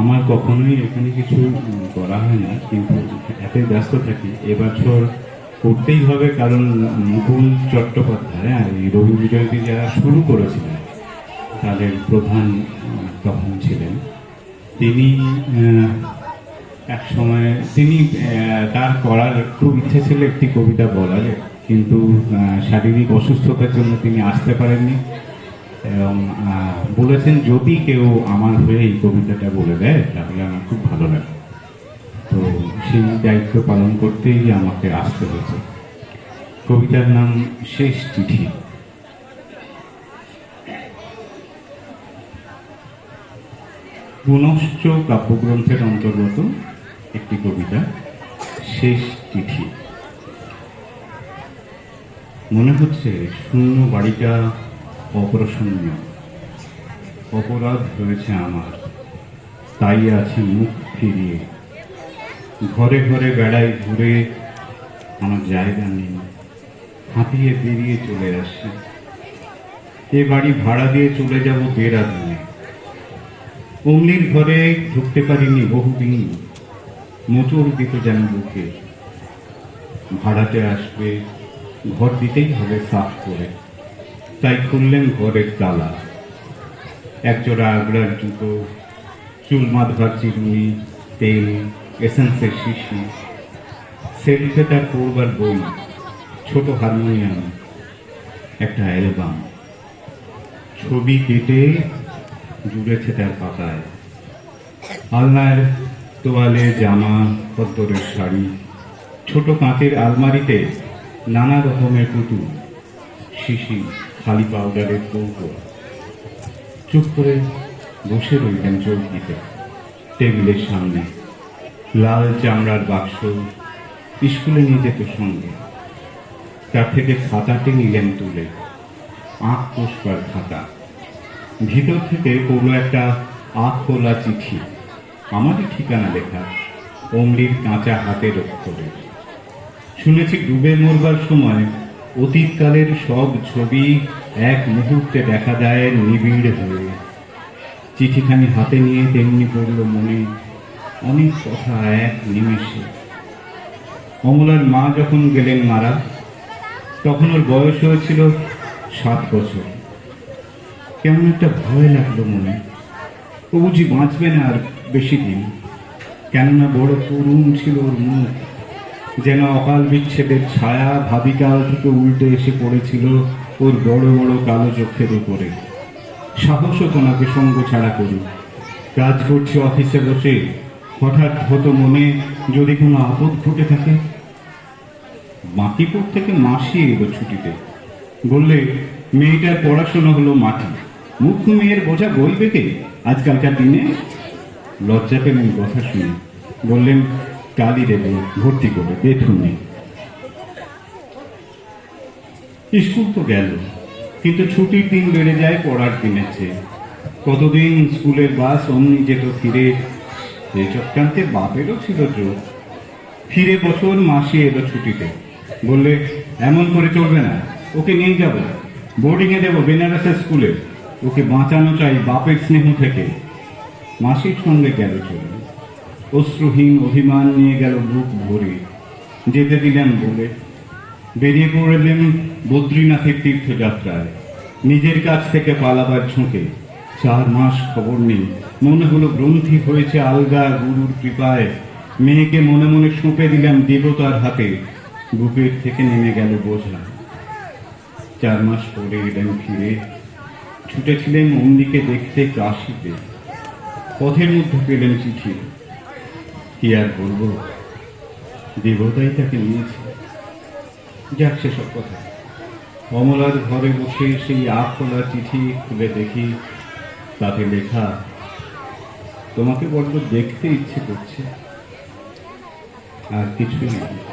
আমার কখনোই এখানে কিছু করা হয় না, কিন্তু এতই ব্যস্ত থাকি। এবছর করতেই হবে, কারণ মুকুল চট্টোপাধ্যায় আর রবি বিজয়তী যারা শুরু করেছিলেন, তাদের প্রধান তখন ছিলেন। তিনি এক সময় তিনি তার করার একটু ইচ্ছে ছিল একটি কবিতা বলার, কিন্তু শারীরিক অসুস্থতার জন্য তিনি আসতে পারেননি। এবং বলেছেন, যদি কেউ আমার হয়ে এই কবিতাটা বলে দেয়, তাহলে আমার খুব ভালো লাগে। তো সেই দায়িত্ব পালন করতেই আমাকে আসতে হয়েছে। কবিতার নাম শেষ চিঠি। পুনশ্চ কাব্যগ্রন্থের অন্তর্গত একটি কবিতা, শেষ চিঠি। মনে হচ্ছে, শূন্য বাড়িটা অপ্রসন্ন অপরাধ হয়েছে আমার। তাই আছে মুখ ফিরিয়ে। ঘরে ঘরে বেড়াই ঘুরে আমার জায়গা নেই। হাঁপিয়ে বেরিয়ে চলে আসি। এ বাড়ি ভাড়া দিয়ে চলে যাব বেরাদুনে অমনির ঘরে ঢুকতে পারিনি বহুদিন। মোচড় দিতে যেন বুকে ভাড়াতে আসবে, ঘর দিতেই হবে সাফ করে। তাই খুললেন ঘরের তালা। একজোড়া আগ্রার জুতো, চুল মাধবার চিরুনি, তেল, এসেন্সের শিশি সেলফে তার পড়বার বই, ছোট হারমোনিয়াম, একটা অ্যালবাম। ছবি কেটে জুড়েছে তার পাতায়। আলনার তোয়ালে জামা, পদ্মরের শাড়ি, ছোট কাঁচের আলমারিতে নানা রকমের পুতুল। শিশি, খালি পাউডারের কৌটো চুপ করে বসে রইলেন চৌকিতে, টেবিলের সামনে। লাল চামড়ার বাক্স স্কুলে নিয়ে যেত সঙ্গে। তার থেকে খাতাটি নিলেন তুলে আঁক পোষবার খাতা। ভিতর থেকে পড়ল একটা আখ খোলা চিঠি। আমারই ঠিকানা লেখা, অমলির কাঁচা হাতের অক্ষরে। শুনেছি ডুবে মরবার সময় অতীতকালের সব ছবি এক মুহূর্তে দেখা যায় নিবিড় হয়ে। চিঠিখানি হাতে নিয়ে তেমনি পড়ল মনে অনেক কথা এক নিমেষে। অমলার মা যখন গেলেন মারা, তখন ওর বয়স হয়েছিল সাত বছর। কেমন একটা ভয় লাগল মনে। ও বুঝি বাঁচবে না আর বেশি দিন। কেননা বড় করুণ ছিল ওর মুখ। যেন অকাল বিচ্ছেদের ছায়া ভাবিকাল থেকে উল্টে এসে পড়েছিল ওর বড় বড় কালো চোখের উপরে। সাহস হতো নাকে সঙ্গ ছাড়া করি। কাজ করছি অফিসে বসে। হঠাৎ হতো মনে যদি কোনো আপদ ঘটে থাকে। বাঁকিপুর থেকে মাসি এলো ছুটিতে। বললে, মেয়েটার পড়াশোনা হলো মাটি। মুখ মেয়ের বোঝা বইবে কে? আজকালকার দিনে? লজ্জা পেলেন কথা শুনে। বললেন কালি দেবে ভর্তি করে বেথুনে। স্কুল তো গেল, কিন্তু ছুটির দিন বেড়ে যায় পড়ার দিনের চেয়ে। কতদিন স্কুলের বাস অমনি যেত ফিরে এই চক্রান্তে বাপেরও ছিল জোর। ফিরে বছর মাসি এলো ছুটিতে। বললে, এমন করে চলবে না, ওকে নিয়ে যাব। বোর্ডিংয়ে দেবো বেনারসের স্কুলে। ওকে বাঁচানো চাই বাপের স্নেহ থেকে। মাসির সঙ্গে গেল চলে অশ্রুহীন অভিমান নিয়ে গেল বুক ভরে। যেতে দিলেন বলে। বেরিয়ে পড়লেন বদ্রীনাথের তীর্থযাত্রায়। নিজের কাছ থেকে পালাবার ঝোঁকে। চার মাস খবর নেই। মনে হলো গ্রন্থি হয়েছে আলগা গুরুর কৃপায়। মেয়েকে মনে মনে সঁপে দিলাম দেবতার হাতে। বুকের থেকে নেমে গেল বোঝা। চার মাস পরে এলেন ফিরে। ছুটেছিলেন অন্দিকে দেখতে কাশিতে। পথের মধ্যে পেলেন চিঠি। কি আর বলব? দেবতাই তাকে নিয়েছে। যাক সেসব কথা। অমলার ঘরে বসে সেই আখোলা চিঠি খুলে দেখি, তাতে লেখা, তোমাকে বড্ড দেখতে ইচ্ছে করছে। আর কিছুই নেই।